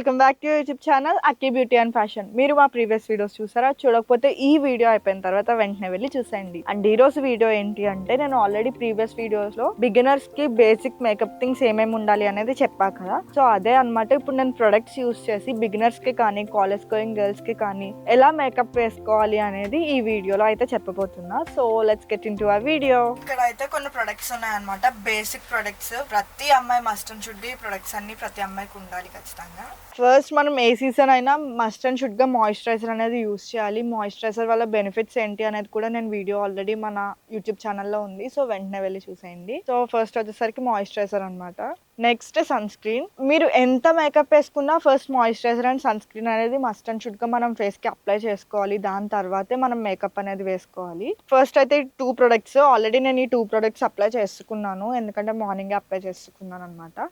Welcome back to YouTube channel Akki beauty and fashion. మీరు మా previous videos చూసారా? చూడకపోతే ఈ వీడియో అయిపోయిన తర్వాత వెంటనే వెళ్ళి చూసేయండి. అండ్ ఈ రోజు వీడియో ఏంటి అంటే నేను ఆల్రెడీ ప్రీవియస్ వీడియోస్లో బిగినర్స్కి బేసిక్ మేకప్ థింగ్స్ ఏమేమి ఉండాలి అనేది చెప్పా కదా. సో అదే అన్నమాట. ఇప్పుడు నేను ప్రొడక్ట్స్ యూస్ చేసి బిగినర్స్కి కానీ కాలేజ్ గోయింగ్ గర్ల్స్కి కానీ ఎలా మేకప్ వేసుకోవాలి అనేది ఈ వీడియోలో అయితే చెప్పబోతున్నా. So let's get into ఆ వీడియో ఇక్కడ అయితే కొన్ని ప్రొడక్ట్స్ ఉన్నాయన్నమాట. బేసిక్ ప్రొడక్ట్స్ ప్రతి అమ్మాయి మస్ట్ అండ్ షుడ్ ప్రొడక్ట్స్ అన్ని ప్రతి అమ్మాయికి ఉండాలి ఖచ్చితంగా. ఫస్ట్ మనం ఏ సీజన్ అయినా మస్ట్ అండ్ షుడ్గా మాయిశ్చరైజర్ అనేది యూస్ చేయాలి. మాయిశ్చరైజర్ వల్ల బెనిఫిట్స్ ఏంటి అనేది కూడా నేను వీడియో ఆల్రెడీ మన యూట్యూబ్ ఛానల్లో ఉంది. సో వెంటనే వెళ్ళి చూసేయండి. సో ఫస్ట్ వచ్చేసరికి మాయిశ్చరైజర్ అనమాట నెక్స్ట్ సన్ స్క్రీన్ మీరు ఎంత మేకప్ వేసుకున్నా first moisturiser and sunscreen అనేది మస్ట్ అండ్ షుడ్గా మనం ఫేస్కి అప్లై చేసుకోవాలి. దాని తర్వాతే మనం మేకప్ అనేది వేసుకోవాలి. ఫస్ట్ అయితే టూ ప్రొడక్ట్స్ ఆల్రెడీ నేను ఈ టూ ప్రొడక్ట్స్ అప్లై చేసుకున్నాను. ఎందుకంటే మార్నింగే అప్లై చేసుకున్నాను అనమాట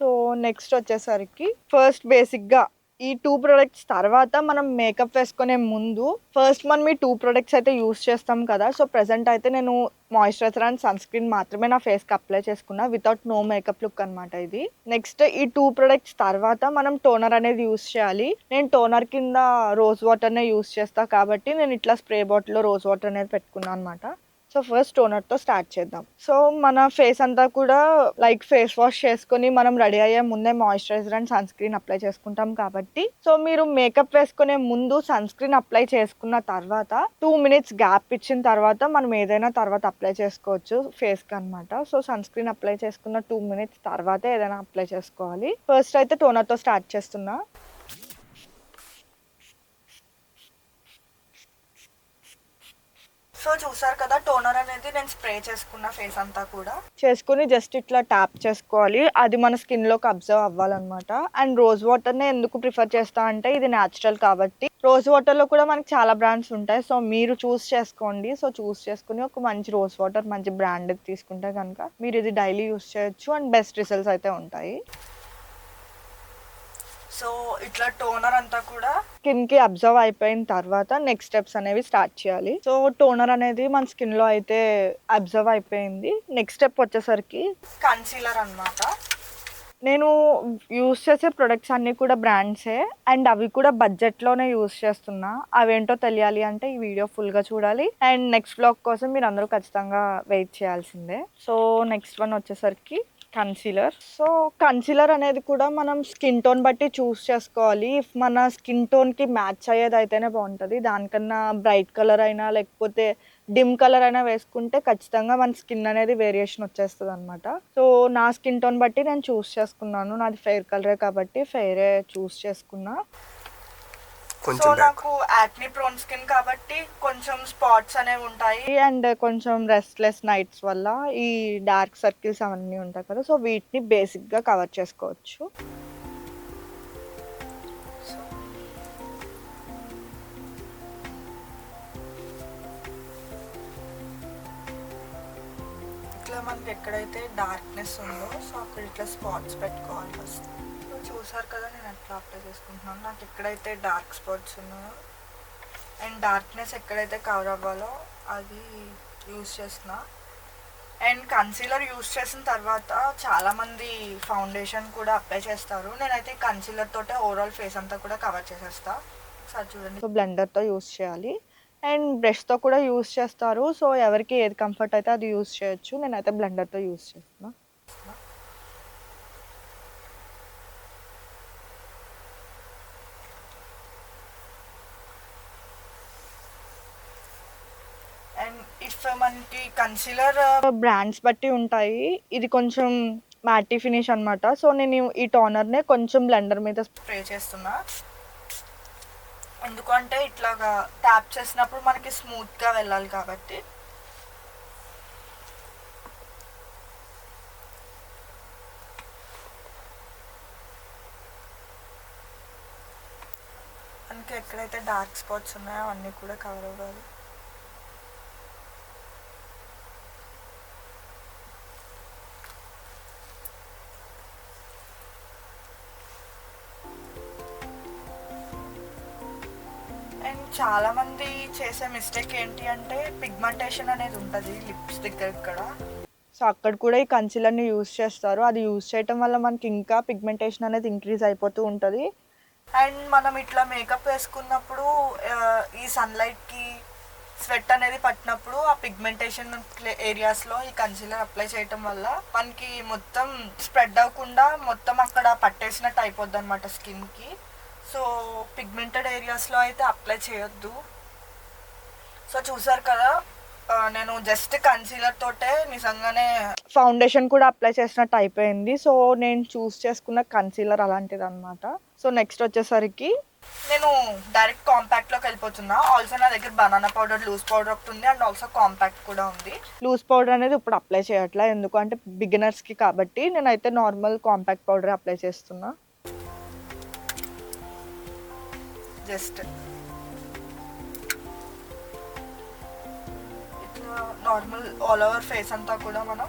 సో నెక్స్ట్ వచ్చేసరికి ఫస్ట్ బేసిక్గా ఈ టూ ప్రొడక్ట్స్ తర్వాత మనం మేకప్ వేసుకునే ముందు ఫస్ట్ మనం ఈ టూ ప్రొడక్ట్స్ అయితే యూస్ చేస్తాం కదా. సో ప్రజెంట్ అయితే నేను మాయిశ్చరైజర్ అండ్ సన్ స్క్రీన్ మాత్రమే నా ఫేస్కి అప్లై చేసుకున్నా వితౌట్ నో మేకప్ లుక్ అనమాట ఇది. నెక్స్ట్ ఈ టూ ప్రొడక్ట్స్ తర్వాత మనం టోనర్ అనేది యూస్ చేయాలి. నేను టోనర్ కింద రోజ్ వాటర్నే యూస్ చేస్తా కాబట్టి నేను ఇట్లా స్ప్రే బాటిల్లో రోజ్ వాటర్ అనేది పెట్టుకున్నాను అనమాట సో ఫస్ట్ టోనర్తో స్టార్ట్ చేద్దాం. సో మన ఫేస్ అంతా కూడా లైక్ ఫేస్ వాష్ చేసుకొని మనం రెడీ అయ్యే ముందే moisturiser and sunscreen apply చేసుకుంటాం కాబట్టి. సో మీరు మేకప్ వేసుకునే ముందు సన్ స్క్రీన్ అప్లై చేసుకున్న తర్వాత టూ మినిట్స్ గ్యాప్ ఇచ్చిన తర్వాత మనం ఏదైనా తర్వాత అప్లై చేసుకోవచ్చు ఫేస్కి అనమాట సో సన్ స్క్రీన్ అప్లై చేసుకున్న టూ మినిట్స్ తర్వాత ఏదైనా అప్లై చేసుకోవాలి. ఫస్ట్ అయితే టోనర్తో స్టార్ట్ చేస్తున్నా. సో చూసారు కదా టోనర్ అనేది నేను స్ప్రే చేసుకున్న ఫేస్ అంతా కూడా. చేసుకుని జస్ట్ ఇట్లా ట్యాప్ చేసుకోవాలి. అది మన స్కిన్లోకి అబ్జర్వ్ అవ్వాలన్నమాట. అండ్ రోజ్ వాటర్ నే ఎందుకు ప్రిఫర్ చేస్తా అంటే ఇది న్యాచురల్ కాబట్టి. రోజ్ వాటర్లో కూడా మనకి చాలా బ్రాండ్స్ ఉంటాయి. సో మీరు చూస్ చేసుకోండి. సో చూస్ చేసుకుని ఒక మంచి రోజ్ వాటర్ మంచి బ్రాండ్ తీసుకుంటే కనుక మీరు ఇది డైలీ యూస్ చేయొచ్చు. అండ్ బెస్ట్ రిజల్ట్స్ అయితే ఉంటాయి. సో ఇట్లా టోనర్ అంతా కూడా స్కిన్కి అబ్జర్వ్ అయిపోయిన తర్వాత నెక్స్ట్ స్టెప్స్ అనేవి స్టార్ట్ చేయాలి. సో టోనర్ అనేది మన స్కిన్లో అయితే అబ్జర్వ్ అయిపోయింది. నెక్స్ట్ స్టెప్ వచ్చేసరికి కన్సీలర్ అన్నమాట. నేను యూస్ చేసే ప్రొడక్ట్స్ అన్నీ కూడా బ్రాండ్సే. అండ్ అవి కూడా బడ్జెట్లోనే యూస్ చేస్తున్నా. అవేంటో తెలియాలి అంటే ఈ వీడియో ఫుల్గా చూడాలి. అండ్ నెక్స్ట్ బ్లాగ్ కోసం మీరు అందరూ ఖచ్చితంగా వెయిట్ చేయాల్సిందే. సో నెక్స్ట్ వన్ వచ్చేసరికి కన్సీలర్ సో కన్సీలర్ అనేది కూడా మనం స్కిన్ టోన్ బట్టి చూస్ చేసుకోవాలి. ఇఫ్ మన స్కిన్ టోన్కి మ్యాచ్ అయ్యేది అయితేనే బాగుంటుంది. దానికన్నా బ్రైట్ కలర్ అయినా లేకపోతే డిమ్ కలర్ అయినా వేసుకుంటే ఖచ్చితంగా మన స్కిన్ అనేది వేరియేషన్ వచ్చేస్తుంది అనమాట సో నా స్కిన్ టోన్ బట్టి నేను చూస్ చేసుకున్నాను. నాది ఫెయిర్ కలరే కాబట్టి ఫెయిరే చూస్ చేసుకున్నా. కొంచెం బ్యాక్ నాకు యాక్ని ప్రోన్ స్కిన్ కాబట్టి కొంచెం స్పాట్స్ అనేవి ఉంటాయి. అండ్ కొంచెం రెస్ట్లెస్ నైట్స్ వల్ల ఈ డార్క్ సర్కిల్స్ అవన్నీ ఉంటాయి కదా సో వీటిని బేసిక్గా కవర్ చేసుకోవచ్చు. ఇట్లా మనకి ఎక్కడైతే డార్క్నెస్ ఉందో సో అక్కడ ఇట్లా స్పాట్స్ పెట్టుకోవాలి ఫస్ట్ సో చూసారు కదా నేను ఎట్లా అప్లై చేసుకుంటున్నాను. నాకు ఎక్కడైతే డార్క్ స్పాట్స్ ఉన్నాయో అండ్ డార్క్నెస్ ఎక్కడైతే కవర్ అవ్వాలో అది యూస్ చేస్తున్నా. అండ్ కన్సీలర్ యూస్ చేసిన తర్వాత చాలామంది ఫౌండేషన్ కూడా అప్లై చేస్తారు. నేనైతే కన్సీలర్ తోటే ఓవరాల్ ఫేస్ అంతా కూడా కవర్ చేసేస్తా. సార్ చూడండి. సో బ్లెండర్తో యూస్ చేయాలి. అండ్ బ్రష్తో కూడా యూస్ చేస్తారు. సో ఎవరికి ఏది కంఫర్ట్ అయితే అది యూస్ చేయొచ్చు. నేనైతే బ్లెండర్తో యూస్ చేస్తున్నా. ఇఫ్ మనకి కన్సీలర్ బ్రాండ్స్ బట్టి ఉంటాయి. ఇది కొంచెం మ్యాటీ ఫినిష్ అన్నమాట. సో నేను ఈ టోనర్నే కొంచెం బ్లెండర్ మీద స్ప్రే చేస్తున్నా. ఎందుకంటే ఇట్లాగా ట్యాప్ చేసినప్పుడు మనకి స్మూత్గా వెళ్ళాలి కాబట్టి. మనకి ఎక్కడైతే డార్క్ స్పాట్స్ ఉన్నాయో అవన్నీ కూడా కవర్ అవ్వాలి. చాలామంది చాలా మంది చేసే మిస్టేక్ ఏంటి అంటే పిగ్మెంటేషన్ అనేది ఉంటుంది లిప్స్ దగ్గర ఇక్కడ. సో అక్కడ కూడా ఈ కన్సిలర్ని యూస్ చేస్తారు. అది యూస్ చేయటం వల్ల మనకి ఇంకా పిగ్మెంటేషన్ అనేది ఇంక్రీజ్ అయిపోతూ ఉంటుంది. అండ్ మనం ఇట్లా మేకప్ వేసుకున్నప్పుడు ఈ సన్లైట్కి స్వెట్ అనేది పట్టినప్పుడు ఆ పిగ్మెంటేషన్ ఏరియాస్లో ఈ కన్సీలర్ అప్లై చేయటం వల్ల మనకి మొత్తం స్ప్రెడ్ అవ్వకుండా మొత్తం అక్కడ పట్టేసినట్టు అయిపోద్ది అనమాట స్కిన్కి సో పిగ్మెంటెడ్ ఏరియాస్లో అయితే అప్లై చేయొద్దు. సో చూసారు కదా నేను జస్ట్ కన్సీలర్ తోటే నిజంగానే ఫౌండేషన్ కూడా అప్లై చేసినట్టు అయిపోయింది. సో నేను చూస్ చేసుకున్న కన్సీలర్ అలాంటిది అనమాట సో నెక్స్ట్ వచ్చేసరికి నేను డైరెక్ట్ కాంపాక్ట్లోకి వెళ్ళిపోతున్నా. ఆల్సో నా దగ్గర బనానా పౌడర్ లూజ్ పౌడర్ ఒకటి ఉంది అండ్ ఆల్సో కాంపాక్ట్ కూడా ఉంది. లూజ్ పౌడర్ అనేది ఇప్పుడు అప్లై చేయట్లే. ఎందుకు అంటే బిగినర్స్కి కాబట్టి నేనైతే నార్మల్ కాంపాక్ట్ పౌడర్ అప్లై చేస్తున్నా. జస్ట్. ఇట్లా నార్మల్ ఆల్ ఓవర్ ఫేస్ అంతా కూడా మనం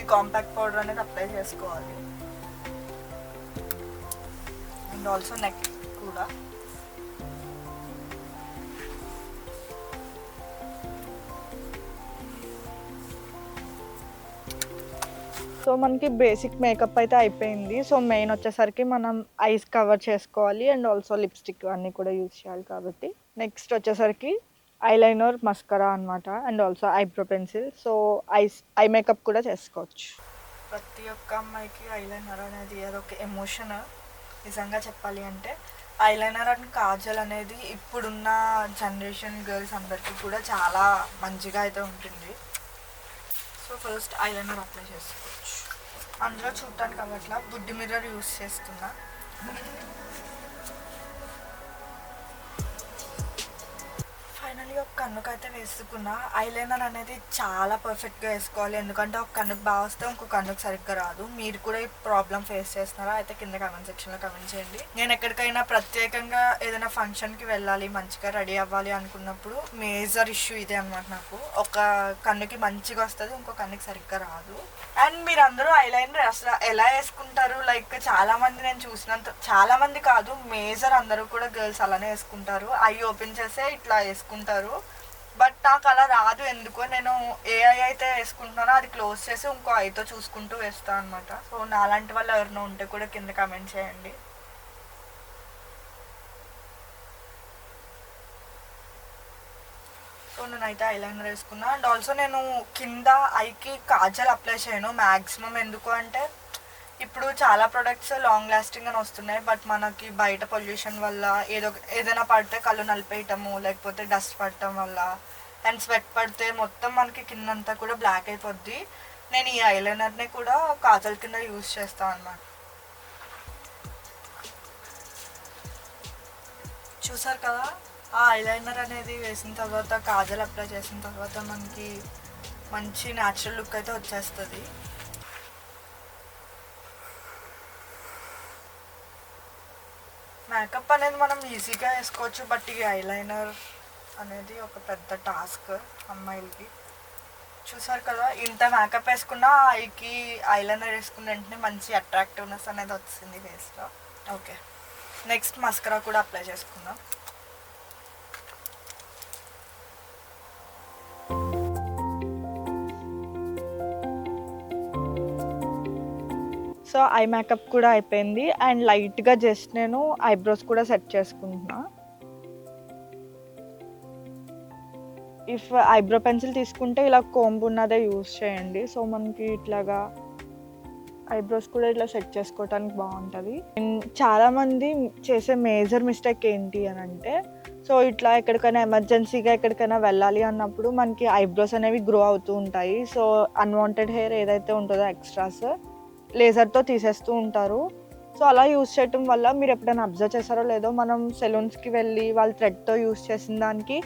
ఈ కాంపాక్ట్ పౌడర్ అనేది అప్లై చేసుకోవాలి. అండ్ ఆల్సో నెక్ కూడా. సో మనకి బేసిక్ మేకప్ అయితే అయిపోయింది. సో మెయిన్ వచ్చేసరికి మనం ఐస్ కవర్ చేసుకోవాలి అండ్ ఆల్సో లిప్స్టిక్ అన్నీ కూడా యూజ్ చేయాలి కాబట్టి. నెక్స్ట్ వచ్చేసరికి ఐలైనర్ మస్కరా అనమాట and also eyebrow pencil so eyes eye makeup కూడా చేసుకోవచ్చు. ప్రతి ఒక్క అమ్మాయికి ఐలైనర్ అనేది అదొక ఎమోషన్ నిజంగా చెప్పాలి అంటే ఐలైనర్ అండ్ కాజల్ అనేది ఇప్పుడున్న జనరేషన్ గర్ల్స్ అందరికీ కూడా చాలా మంచిగా అయితే ఉంటుంది. సో ఫస్ట్ ఐలైనర్ అప్లై చేసుకోవచ్చు. అందులో చూడటానికి అవ్వట్లా బుడ్డి మిర్రర్ యూస్ చేస్తున్నా. ఫైనలీ ఒక కన్నుకు అయితే వేసుకున్నా. ఐలైనర్ అనేది చాలా పర్ఫెక్ట్గా వేసుకోవాలి. ఎందుకంటే ఒక కన్నుకు బాగా వస్తే ఇంకో కన్నుకు సరిగ్గా రాదు. మీరు కూడా ఈ ప్రాబ్లం ఫేస్ చేస్తున్నారా? అయితే కింద కమెంట్ సెక్షన్లో కమెంట్ చేయండి. నేను ఎక్కడికైనా ప్రత్యేకంగా ఏదైనా ఫంక్షన్కి వెళ్ళాలి మంచిగా రెడీ అవ్వాలి అనుకున్నప్పుడు మేజర్ ఇష్యూ ఇదే అనమాట నాకు. ఒక కన్నుకి మంచిగా వస్తుంది ఇంకో కన్నుకి సరిగ్గా రాదు. అండ్ మీరు అందరూ ఐలైనర్ అసలు ఎలా వేసుకుంటారు? లైక్ చాలా మంది నేను చూసినంత చాలా మంది కాదు మేజర్ అందరూ కూడా గర్ల్స్ అలానే వేసుకుంటారు. ఐ ఓపెన్ చేసే ఇట్లా వేసుకుంటారు. బట్ నాకు అలా రాదు. ఎందుకో నేను ఏఐ అయితే వేసుకుంటున్నానో అది క్లోజ్ చేసి ఇంకో ఐతో చూసుకుంటూ వేస్తాను అనమాట సో నాలాంటి వాళ్ళు ఎవరినో ఉంటే కూడా కింద కమెంట్ చేయండి. సో నేనైతే ఐలైనర్ వేసుకున్నా. అండ్ ఆల్సో నేను కింద ఐకి కాజల్ అప్లై చేయను. మ్యాక్సిమం ఎందుకు అంటే ఇప్పుడు చాలా ప్రొడక్ట్స్ లాంగ్ లాస్టింగ్ అని వస్తున్నాయి బట్ మనకి బయట పొల్యూషన్ వల్ల ఏదో ఏదైనా పడితే కళ్ళు నలిపేయటము లేకపోతే డస్ట్ పడటం వల్ల అండ్ స్వెట్ పడితే మొత్తం మనకి కిందంతా కూడా బ్లాక్ అయిపోద్ది. నేను ఈ ఐలైనర్ని కూడా కాజల్ కింద యూజ్ చేస్తాను అనమాట చూసారు కదా ఆ ఐలైనర్ అనేది వేసిన తర్వాత కాజల్ అప్లై చేసిన తర్వాత మనకి మంచి న్యాచురల్ లుక్ అయితే వచ్చేస్తుంది. మేకప్ అనేది మనం ఈజీగా వేసుకోవచ్చు బట్ ఈ ఐలైనర్ అనేది ఒక పెద్ద టాస్క్ అమ్మాయిలకి. చూసారు కదా ఇంత మేకప్ వేసుకున్నా ఐకి ఐలైనర్ వేసుకున్న వెంటనే మంచి అట్రాక్టివ్నెస్ అనేది వచ్చింది ఫేస్లో ఓకే నెక్స్ట్ మస్కరా కూడా అప్లై చేసుకుందాం. సో ఐ మేకప్ కూడా అయిపోయింది. అండ్ లైట్గా జస్ట్ నేను ఐబ్రోస్ కూడా సెట్ చేసుకుంటున్నా. ఇఫ్ ఐబ్రో పెన్సిల్ తీసుకుంటే ఇలా కోంబు ఉన్నదే యూస్ చేయండి. సో మనకి ఇట్లాగా ఐబ్రోస్ కూడా ఇట్లా సెట్ చేసుకోవటానికి బాగుంటుంది. చాలామంది చేసే మేజర్ మిస్టేక్ ఏంటి అని అంటే సో ఇట్లా ఎక్కడికైనా ఎమర్జెన్సీగా ఎక్కడికైనా వెళ్ళాలి అన్నప్పుడు మనకి ఐబ్రోస్ అనేవి గ్రో అవుతూ ఉంటాయి. సో అన్వాంటెడ్ హెయిర్ ఏదైతే ఉంటుందో ఎక్స్ట్రాస్ లేజర్తో తీసేస్తూ ఉంటారు. సో అలా యూస్ చేయటం వల్ల మీరు ఎప్పుడైనా అబ్జర్వ్ చేశారో లేదో మనం సెలూన్స్కి వెళ్ళి వాళ్ళు థ్రెడ్తో యూస్ చేసిన దానికి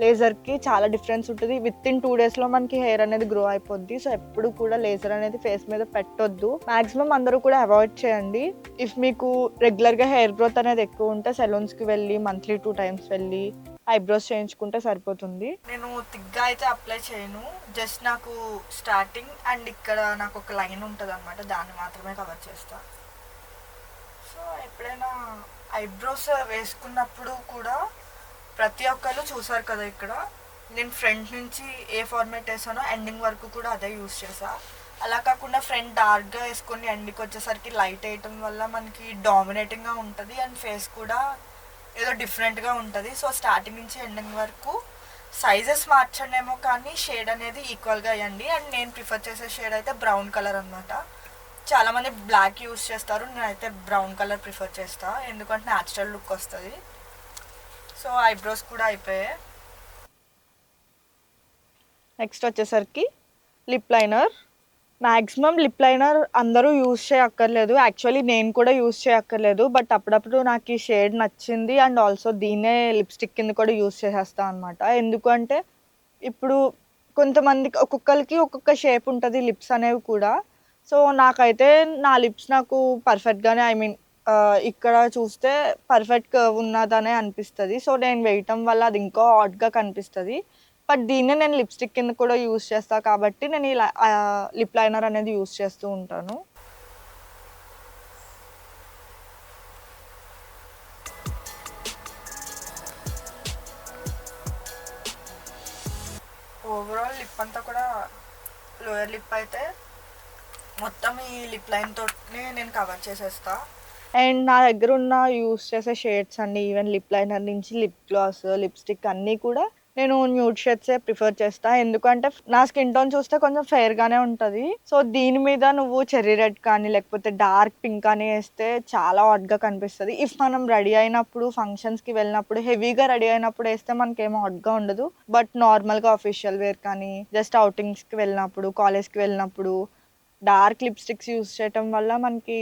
లేజర్కి చాలా డిఫరెన్స్ ఉంటుంది. విత్ ఇన్ టూ డేస్లో మనకి హెయిర్ అనేది గ్రో అయిపోద్ది. సో ఎప్పుడు కూడా లేజర్ అనేది ఫేస్ మీద పెట్టొద్దు. మాక్సిమం అందరూ కూడా అవాయిడ్ చేయండి. ఇఫ్ మీకు రెగ్యులర్గా హెయిర్ గ్రోత్ అనేది ఎక్కువ ఉంటే సెలూన్స్కి వెళ్ళి మంత్లీ టూ టైమ్స్ వెళ్ళి ఐబ్రోస్ చేయించుకుంటే సరిపోతుంది. నేను తిగ్గా అయితే అప్లై చేయను. జస్ట్ నాకు స్టార్టింగ్ అండ్ ఇక్కడ నాకు ఒక లైన్ ఉంటుంది అనమాట దాన్ని మాత్రమే కవర్ చేస్తా. సో ఎప్పుడైనా ఐబ్రోస్ వేసుకున్నప్పుడు కూడా ప్రతి ఒక్కరు చూసారు కదా ఇక్కడ. నేను ఫ్రంట్ నుంచి ఏ ఫార్మేట్ వేసానో ఎండింగ్ వరకు కూడా అదే యూస్ చేసా. అలా కాకుండా ఫ్రంట్ డార్క్గా వేసుకొని ఎండ్కి వచ్చేసరికి లైట్ వేయటం వల్ల మనకి డామినేటింగ్గా ఉంటుంది. అండ్ ఫేస్ కూడా ఏదో డిఫరెంట్గా ఉంటుంది. సో స్టార్టింగ్ నుంచి ఎండింగ్ వరకు సైజెస్ మార్చండేమో కానీ షేడ్ అనేది ఈక్వల్గా అయ్యండి. అండ్ నేను ప్రిఫర్ చేసే షేడ్ అయితే బ్రౌన్ కలర్ అనమాట చాలామంది బ్లాక్ యూస్ చేస్తారు. నేనైతే బ్రౌన్ కలర్ ప్రిఫర్ చేస్తా. ఎందుకంటే న్యాచురల్ లుక్ వస్తుంది. సో ఐబ్రోస్ కూడా అయిపోయాయి. నెక్స్ట్ వచ్చేసరికి lip liner maximum lip liner అందరూ యూస్ చేయక్కర్లేదు. యాక్చువల్లీ నేను కూడా యూస్ చేయక్కర్లేదు. బట్ అప్పుడప్పుడు నాకు ఈ షేడ్ నచ్చింది. అండ్ ఆల్సో దీన్నే లిప్స్టిక్ కింద కూడా యూస్ చేసేస్తాను అనమాట ఎందుకంటే ఇప్పుడు కొంతమందికి ఒక్కొక్కరికి ఒక్కొక్క షేప్ ఉంటుంది లిప్స్ అనేవి కూడా. సో నాకైతే నా లిప్స్ నాకు పర్ఫెక్ట్గానే ఐ మీన్ ఇక్కడ చూస్తే పర్ఫెక్ట్ ఉన్నదనే అనిపిస్తుంది. సో నేను వేయటం వల్ల అది ఇంకా హాట్గా కనిపిస్తుంది. బట్ దీన్నే నేను లిప్స్టిక్ కింద కూడా యూస్ చేస్తాను కాబట్టి నేను ఇలా లిప్ లైనర్ అనేది యూస్ చేస్తూ ఉంటాను. ఓవరాల్ లిప్ అంతా కూడా లోయర్ లిప్ అయితే మొత్తం ఈ లిప్ లైన్ తోనే నేను కవర్ చేసేస్తా. అండ్ నా దగ్గర ఉన్న యూస్ చేసే షేడ్స్ అన్ని ఈవెన్ లిప్ లైనర్ నుంచి లిప్ గ్లాస్ లిప్స్టిక్ అన్నీ కూడా నేను న్యూడ్ షేడ్సే ప్రిఫర్ చేస్తా. ఎందుకంటే నా స్కిన్ టోన్ చూస్తే కొంచెం ఫెయిర్గానే ఉంటుంది. సో దీని మీద నువ్వు చెర్రీ రెడ్ కానీ లేకపోతే డార్క్ పింక్ కానీ వేస్తే చాలా హాట్గా కనిపిస్తుంది. ఇఫ్ మనం రెడీ అయినప్పుడు ఫంక్షన్స్కి వెళ్ళినప్పుడు హెవీగా రెడీ అయినప్పుడు వేస్తే మనకేమో హాట్గా ఉండదు. బట్ నార్మల్గా అఫీషియల్ వేర్ కానీ జస్ట్ అవుటింగ్స్కి వెళ్ళినప్పుడు కాలేజ్కి వెళ్ళినప్పుడు డార్క్ లిప్స్టిక్స్ యూస్ చేయటం వల్ల మనకి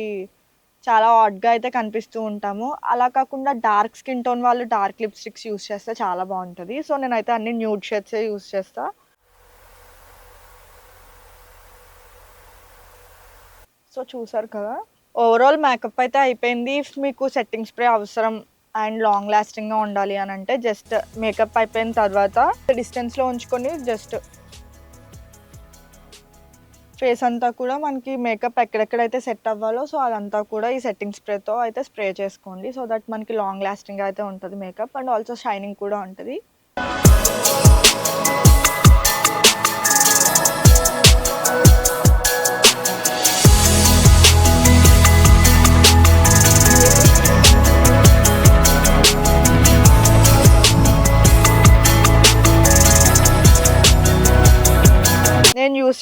చాలా ఆడ్గా అయితే కనిపిస్తూ ఉంటాము. అలా కాకుండా డార్క్ స్కిన్ టోన్ వాళ్ళు డార్క్ లిప్స్టిక్స్ యూస్ చేస్తే చాలా బాగుంటుంది. సో నేనైతే అన్ని న్యూడ్ షేడ్సే యూస్ చేస్తా. సో చూసారు కదా? ఓవరాల్ మేకప్ అయితే అయిపోయింది. ఇఫ్ మీకు సెట్టింగ్ స్ప్రే అవసరం అండ్ లాంగ్ లాస్టింగ్గా ఉండాలి అని అంటే జస్ట్ మేకప్ అయిపోయిన తర్వాత డిస్టెన్స్లో ఉంచుకొని జస్ట్ ఫేస్ అంతా కూడా మనకి మేకప్ ఎక్కడెక్కడైతే సెట్ అవ్వాలో సో అదంతా కూడా ఈ సెట్టింగ్ స్ప్రేతో అయితే స్ప్రే చేసుకోండి. సో దట్ మనకి లాంగ్ లాస్టింగ్ అయితే ఉంటుంది మేకప్. అండ్ ఆల్సో షైనింగ్ కూడా ఉంటుంది.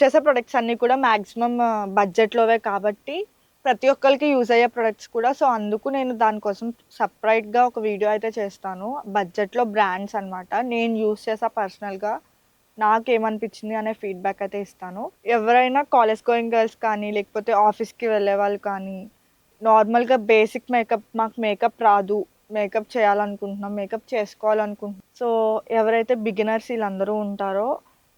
చేసే ప్రొడక్ట్స్ అన్నీ కూడా మ్యాక్సిమం బడ్జెట్లోవే కాబట్టి ప్రతి ఒక్కరికి యూజ్ అయ్యే ప్రొడక్ట్స్ కూడా. సో అందుకు నేను దానికోసం సపరేట్గా ఒక వీడియో అయితే చేస్తాను. బడ్జెట్లో బ్రాండ్స్ అన్నమాట. నేను యూజ్ చేసా పర్సనల్గా నాకేమనిపించింది అనే ఫీడ్బ్యాక్ అయితే ఇస్తాను. ఎవరైనా కాలేజ్ గోయింగ్ గర్ల్స్ కానీ లేకపోతే ఆఫీస్కి వెళ్ళే వాళ్ళు కానీ నార్మల్గా బేసిక్ మేకప్ మాకు మేకప్ రాదు. మేకప్ చేయాలనుకుంటున్నాం. మేకప్ చేసుకోవాలనుకుంటున్నాం. సో ఎవరైతే బిగినర్స్ వీళ్ళందరూ ఉంటారో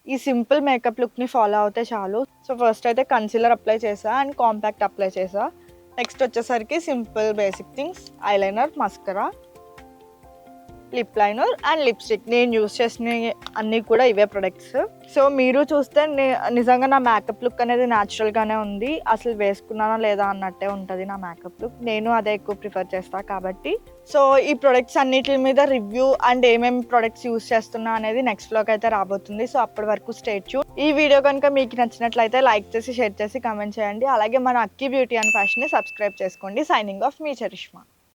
ఈ సింపుల్ మేకప్ లుక్ని ఫాలో అవుతే చాలు. సో ఫస్ట్ అయితే కన్సీలర్ అప్లై చేసా అండ్ కాంపాక్ట్ అప్లై చేసా. నెక్స్ట్ వచ్చేసరికి simple basic things eyeliner mascara lip liner and lipstick. నేను యూస్ చేసిన అన్నీ కూడా ఇవే ప్రొడక్ట్స్. సో మీరు చూస్తే నిజంగా నా మేకప్ లుక్ అనేది న్యాచురల్గానే ఉంది. అసలు వేసుకున్నానా లేదా అన్నట్టే ఉంటుంది నా మేకప్ లుక్ నేను అదే ఎక్కువ ప్రిఫర్ చేస్తాను కాబట్టి. సో ఈ ప్రొడక్ట్స్ అన్నిటి మీద రివ్యూ అండ్ ఏమేమి ప్రొడక్ట్స్ యూస్ చేస్తున్నా అనేది నెక్స్ట్ వ్లాగ్ అయితే రాబోతుంది. సో అప్పటి వరకు స్టేట్ ఈ వీడియో కనుక మీకు నచ్చినట్లయితే లైక్ చేసి షేర్ చేసి కమెంట్ చేయండి. అలాగే మన అక్కి బ్యూటీ అండ్ ఫ్యాషన్ని సబ్స్క్రైబ్ చేసుకోండి. సైనింగ్ ఆఫ్ మీ చరిష్మా